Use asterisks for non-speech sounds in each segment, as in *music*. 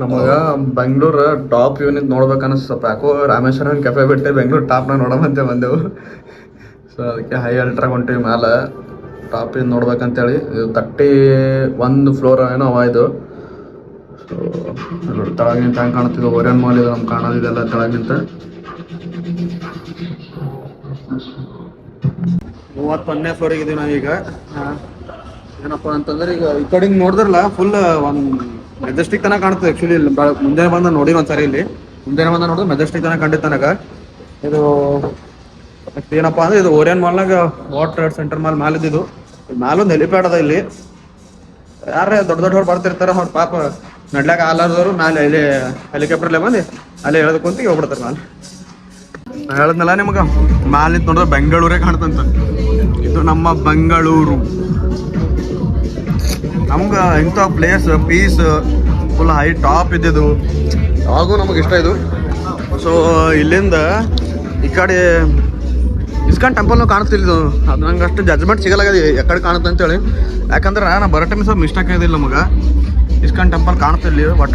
ನಮಗ Bengaluru top unit ನೋಡ್ಬೇಕು ಅನಿಸ್ತಪ್ಪ ಯಾಕೋ ರಾಮೇಶ್ವರನ ಕೆಫೆ ಬಿಟ್ಟೆ ಬೆಂಗಳೂರು ಟಾಪ್ನ ನೋಡಮಂತೆ ಬಂದೆವು. ಸೊ ಅದಕ್ಕೆ ಹೈ ಅಲ್ಟ್ರಾ ಹೊಂಟಿವಿ ಮ್ಯಾಲೆ. ಟಾಪ್ ಇದು ನೋಡ್ಬೇಕಂತೇಳಿ ಇದು ತರ್ಟಿ ಒಂದು ಫ್ಲೋರ್ ಏನೋ ಅವ ಇದು. ಸೊ ತಳಗಿಂತ ಹೆಂಗೆ ಕಾಣ್ತಿದ್ದು ಓರಿಯನ್ ಮಾಲ್ ಇದು ನಮ್ಗೆ ಕಾಣೋದಿದೆಲ್ಲ ತಳಗಿಂತ ಮೂವತ್ತೊಂದನೇ ಫ್ಲೋರಿಗೆ ಇದೀವಿ ನಾವೀಗ. ಏನಪ್ಪ ಅಂತಂದ್ರೆ ಈಗ ಈ ಕಡೆ ನೋಡಿದ್ರಲ್ಲ ಫುಲ್ ಒಂದು ಮೆಜೆಸ್ಟಿಕ್ ತನಕ ಕಾಣ್ತದೆ ಆಕ್ಚುಲಿ ಮುಂಜಾನೆ ಬಂದ ನೋಡಿ ಒಂದ್ಸರಿ ಇಲ್ಲಿ. ಮುಂಜಾನೆ ಬಂದ ನೋಡಿದ್ರೆ ಮೆಜೆಸ್ಟಿಕ್ ತನಕ ಕಂಡಿತ್ತು ತನಕ. ಇದು ನೆಕ್ಸ್ಟ್ ಏನಪ್ಪಾ ಅಂದ್ರೆ ಇದು ಓರಿಯನ್ ಮಾಲ್ನಾಗ ವಾಟರ್ ಟ್ರೇಡ್ ಸೆಂಟರ್ ಮಾಲ್ ಮ್ಯಾಲ ಇದ್ದಿದ್ದು. ಮ್ಯಾಲೊಂದು ಹೆಲಿಪ್ಯಾಡ್ ಅದ ಇಲ್ಲಿ. ಯಾರೇ ದೊಡ್ಡ ದೊಡ್ಡವ್ರು ಬರ್ತಿರ್ತಾರ ಅವ್ರ ಪಾಪ ನಡ್ಲಾಕ ಆಲಾರ್ದವ್ರು ಮ್ಯಾಲೆ ಇಲ್ಲಿ ಹೆಲಿಕಾಪ್ಟರ್ಲೆ ಬಂದು ಅಲ್ಲಿ ಹೇಳದ್ ಕುಂತಿ ಹೋಗ್ಬಿಡ್ತಾರೆ ನಾ ಹೇಳದ್ನಲ್ಲ ನಿಮಗ ಮ್ಯಾಲಿಂದ ನೋಡಿದ್ರೆ ಬೆಂಗಳೂರೇ ಕಾಣ್ತಂತ ಇದು ನಮ್ಮ ಬೆಂಗಳೂರು. ನಮ್ಗೆ ಇಂಥ place peaceful high top ಇದ್ದಿದ್ದು. ಯಾವಾಗೂ ನಮಗೆ ಇಷ್ಟ ಇದು. ಸೊ ಇಲ್ಲಿಂದ ಈ ಕಡೆ ಇಸ್ಕಾನ್ ಟೆಂಪಲ್ನು ಕಾಣಿಸ್ತಿಲ್ಲ ಇದು ಅದು ನಂಗೆ ಅಷ್ಟು ಜಜ್ಮೆಂಟ್ ಸಿಗಲ್ಲ ಎಕಡೆ ಕಾಣುತ್ತೆ ಅಂತೇಳಿ. ಯಾಕಂದ್ರೆ ನಾನು ಬರೋ ಟೈಮ್ ಸ್ವಲ್ಪ ಮಿಸ್ಟೇಕ್ ಆಗಿದ್ದಿಲ್ಲ ನಮಗೆ. ಇಸ್ಕಾನ್ ಟೆಂಪಲ್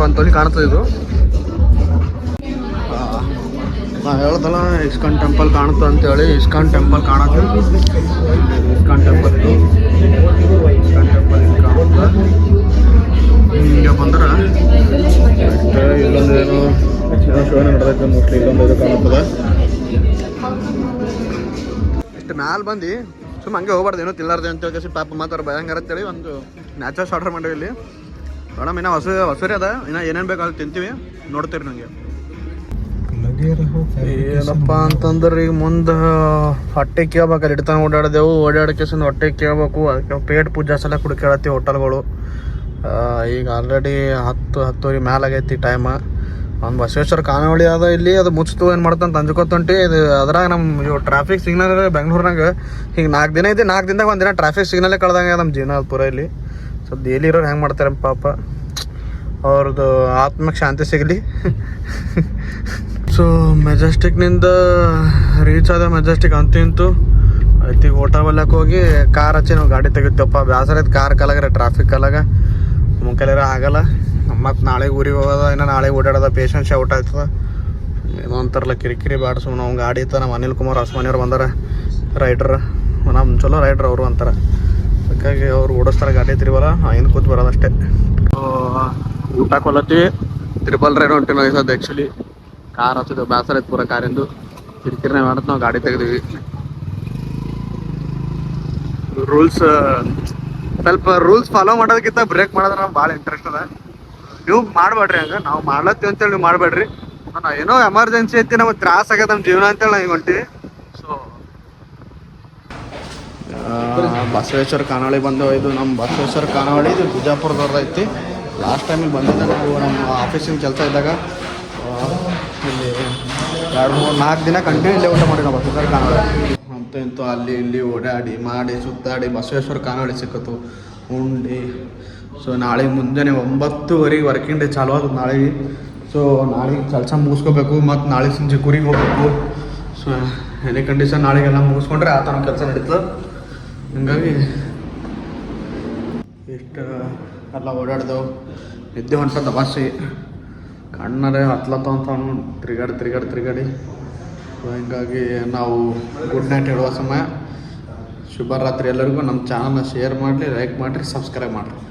ಒಂದು ತೊಲಿ ಕಾಣ್ತದೆ ಇದು. ನಾ ಹೇಳ್ದಲ್ಲ, ಇಸ್ಕಾನ್ ಟೆಂಪಲ್ ಕಾಣುತ್ತೆ ಅಂತೇಳಿ, ಇಸ್ಕಾನ್ ಟೆಂಪಲ್ ಕಾಣುತ್ತೆ. ಇಸ್ಕಾನ್ ಟೆಂಪಲ್ ಇಸ್ಕಾನ್ ಟೆಂಪಲ್ ಇದು ಹಿಂಗೆ ಬಂದ್ರೆ ಇಲ್ಲೊಂದು ಏನು ಏನೋ ಶೋ ನಡೆದೈತೆ ಮೋಸ್ಟ್ಲಿ ಇಲ್ಲೊಂದು ಕಾಣುತ್ತದೆ ಇಷ್ಟು ಮ್ಯಾಲೆ ಬಂದು, ಸುಮ್ಮ ಹಂಗೆ ಹೋಗ್ಬಾರ್ದು, ಏನೋ ತಿಲ್ಲಾರ್ದೆ ಅಂತ ಹೇಳಿ ಪಾಪ ಮಾತಾಡ ಭಯಂಕರ ಅಂತೇಳಿ ಒಂದು ನ್ಯಾಚುರಲ್ಸ್ ಆರ್ಡರ್ ಮಾಡೀವಿ ಇಲ್ಲಿ. ಮೇಡಮ್ ಇನ್ನೂ ಹೊಸ ಹೊಸರಿ ಅದ, ಇನ್ನೂ ಏನೇನು ಬೇಕು ಅದು ತಿಂತೀವಿ. ನೋಡ್ತೀರಿ ನನಗೆ ಏನಪ್ಪ ಅಂತಂದ್ರೆ ಈಗ ಮುಂದೆ ಹೊಟ್ಟೆ ಕೇಳ್ಬೇಕು ಅಲ್ಲಿ ಇಡ್ತಾನೆ ಓಡಾಡಿದೆವು ಓಡಾಡಕ್ಕೆ ಹೊಟ್ಟೆ ಕೇಳ್ಬೇಕು ಅದಕ್ಕೆ ಪೇಟ್ ಪೂಜಾ ಸಲ ಕುಡ್ಕೇಳತ್ತಿ ಹೋಟೆಲ್ಗಳು. ಈಗ ಆಲ್ರೆಡಿ ಹತ್ತು ಹತ್ತುವರೆ ಮ್ಯಾಲಾಗೈತಿ ಟೈಮ್ ಒಂದು ಬಸವೇಶ್ವರ ಖಾನಾವಳಿ ಅದ ಇಲ್ಲಿ ಅದು ಮುಚ್ಚಿತು ಏನು ಮಾಡ್ತಂತ ಅಂಜ್ಕೊತೊಂಟಿ ಇದು ಅದ್ರಾಗ ನಮ್ಮ ಇವು ಟ್ರಾಫಿಕ್ ಸಿಗ್ನಲ್ ಬೆಂಗ್ಳೂರ್ನಾಗ ಹಿಂಗೆ ನಾಲ್ಕು ದಿನ ಇದೆ ನಾಲ್ಕು ದಿನದಾಗ ಒಂದು ದಿನ ಟ್ರಾಫಿಕ್ ಸಿಗ್ನಲ್ಲೇ ಕಳ್ದಂಗೆ ನಮ್ಮ ಜೀವನ ಪೂರ ಇಲ್ಲಿ. ಸ್ವಲ್ಪ ಡೈಲಿ ಇರೋರು ಹೆಂಗೆ ಮಾಡ್ತಾರೆ ಪಾಪ ಅವ್ರದ್ದು ಆತ್ಮಕ್ಕೆ ಶಾಂತಿ ಸಿಗಲಿ. *laughs* ಸೊ ಮೆಜೆಸ್ಟಿಕ್ನಿಂದ ರೀಚ್ ಆದ ಮೆಜೆಸ್ಟಿಕ್ ಅಂತಿಂತು ಐತಿ ಊಟ ಬಲ್ಲಕ್ಕೆ ಹೋಗಿ ಕಾರ್ ಹಚ್ಚಿ ನಾವು ಗಾಡಿ ತೆಗಿತೀವಪ್ಪ. ಬೇಸರ ಐತೆ ಕಾರ್ ಕಲಾಗ್ರೆ ಟ್ರಾಫಿಕ್ ಕಲಾಗ. ಮುಂಕಲೆರ ಆಗಲ್ಲ. ಮತ್ತು ನಾಳೆ ಊರಿಗೆ ಹೋಗೋದ, ಇನ್ನು ನಾಳೆ ಓಡಾಡೋದ ಪೇಷನ್ಸ್ ಔಟ್ ಆಯ್ತದ. ಏನೋ ಅಂತಾರಲ್ಲ, ಕಿರಿಕಿರಿ ಬ್ಯಾಡ ಅವ್ನು ಗಾಡಿ ಇತ್ತ, ನಮ್ಮ ಅನಿಲ್ ಕುಮಾರ್ ಹಸ್ಮಾನಿಯವ್ರು ಬಂದಾರ. ರೈಡ್ರ ನಮ್ಮ ಚಲೋ ರೈಡ್ರ್ ಅವರು ಅಂತಾರೆ. ಅದಕ್ಕಾಗಿ ಅವ್ರು ಓಡಿಸ್ತಾರೆ ಗಾಡಿ ತಿರುಬಲ್ಲ ಏನು ಕೂತ್ ಬರೋದಷ್ಟೇ. ಊಟ ಕೊಲತ್ತೀವಿ. ತ್ರಿಬಲ್ ರೈಡ್ ಹೊಂಟಿನ ನಾವು ಸದ್ಯ ಆ್ಯಕ್ಚುಲಿ ಕಾರ್ ಹಚ್ಚಿದ್ವಿ ಬೇಸರ ಇತ್ತು ಪೂರ ಕಾರಿಂದು ಕಿರಿಕಿರಿನೇ ಮಾಡತ್ ನಾವು ಗಾಡಿ ತೆಗೆದಿವಿ. ರೂಲ್ಸ್ ಸ್ವಲ್ಪ ರೂಲ್ಸ್ ಫಾಲೋ ಮಾಡೋದಕ್ಕಿಂತ ಬ್ರೇಕ್ ಮಾಡೋದ್ರ ನಮ್ಗೆ ಭಾಳ ಇಂಟ್ರೆಸ್ಟ್ ಅದ. ನೀವು ಮಾಡಬೇಡ್ರಿ ಹಂಗೆ ನಾವು ಮಾಡ್ಲತ್ತೀವಿ ಅಂತೇಳಿ ನೀವು ಮಾಡಬೇಡ್ರಿ. ನಾನು ಏನೋ ಎಮರ್ಜೆನ್ಸಿ ಐತಿ ನಮಗೆ ತ್ರಾಸ ಆಗ್ಯದ ನಮ್ಮ ಜೀವನ ಅಂತೇಳಿ ನಾವು ಹೊಂಟಿವಿ. ಸೊ ಬಸವೇಶ್ವರ ಖಾನಾವಳಿ ಬಂದವು ಇದು ನಮ್ಮ ಬಸವೇಶ್ವರ ಖಾನಾವಳಿ ಇದು ಬಿಜಾಪುರದವ್ರದ್ದು ಐತಿ. ಲಾಸ್ಟ್ ಟೈಮಿಗೆ ಬಂದಿದ್ದೆ ನಾವು ನಮ್ಮ ಆಫೀಸಿನ ಕೆಲಸ ಇದ್ದಾಗ. ಇಲ್ಲಿ. ಎರಡು ಮೂರು ನಾಲ್ಕು ದಿನ ಕಂಟಿನ್ಯೂ ಇಲ್ಲೇ ಊಟ ಮಾಡಿ ನಾವು ಬಸವೇಶ್ವರ ಅಂತ ಇಂತೂ ಅಲ್ಲಿ ಇಲ್ಲಿ ಓಡಾಡಿ ಮಾಡಿ ಸುತ್ತಾಡಿ ಬಸವೇಶ್ವರ ಖಾನಾವಳಿ ಸಿಕ್ಕತ್ತು. ಉಂಡು. ಸೊ ನಾಳೆ ಮುಂಜಾನೆ ಒಂಬತ್ತುವರೆಗೆ ವರ್ಕಿಂಗ್ ಡೇ ಚಾಲು ಆಗುತ್ತೆ ನಾಳೆಗೆ ಸೊ ನಾಳೆಗೆ ಕೆಲಸ ಮುಗಿಸ್ಕೋಬೇಕು ಮತ್ತು ನಾಳೆ ಸಂಜೆ ಕುರಿಗೆ ಹೋಗ್ಬೇಕು. ಸೊ ಎನಿ ಕಂಡೀಷನ್ ನಾಳೆಗೆಲ್ಲ ಮುಗಿಸ್ಕೊಂಡ್ರೆ ಆ ಥರ ಕೆಲಸ ನಡೀತದೆ. ಹಂಗಾಗಿ ಇಷ್ಟು, ಎಲ್ಲ ಓಡಾಡ್ದೆವು. ನಿದ್ದೆ ಹೊಂಟ ತಮಾಷೆ ಕಣ್ಣರೇ ಹತ್ಲತ್ತ ಅಂತ ಅವ್ನು ತಿರುಗಾಡಿ ತಿರುಗಾಡಿ ತಿರುಗಾಡಿ. ಸೊ ಹಿಂಗಾಗಿ ನಾವು ಗುಡ್ ನೈಟ್ ಹೇಳುವ ಸಮಯ. ಶುಭರಾತ್ರಿ ಎಲ್ಲರಿಗೂ. ನಮ್ಮ ಚಾನಲ್ನ ಶೇರ್ ಮಾಡಿರಿ ಲೈಕ್ ಮಾಡಿರಿ ಸಬ್ಸ್ಕ್ರೈಬ್ ಮಾಡಿರಿ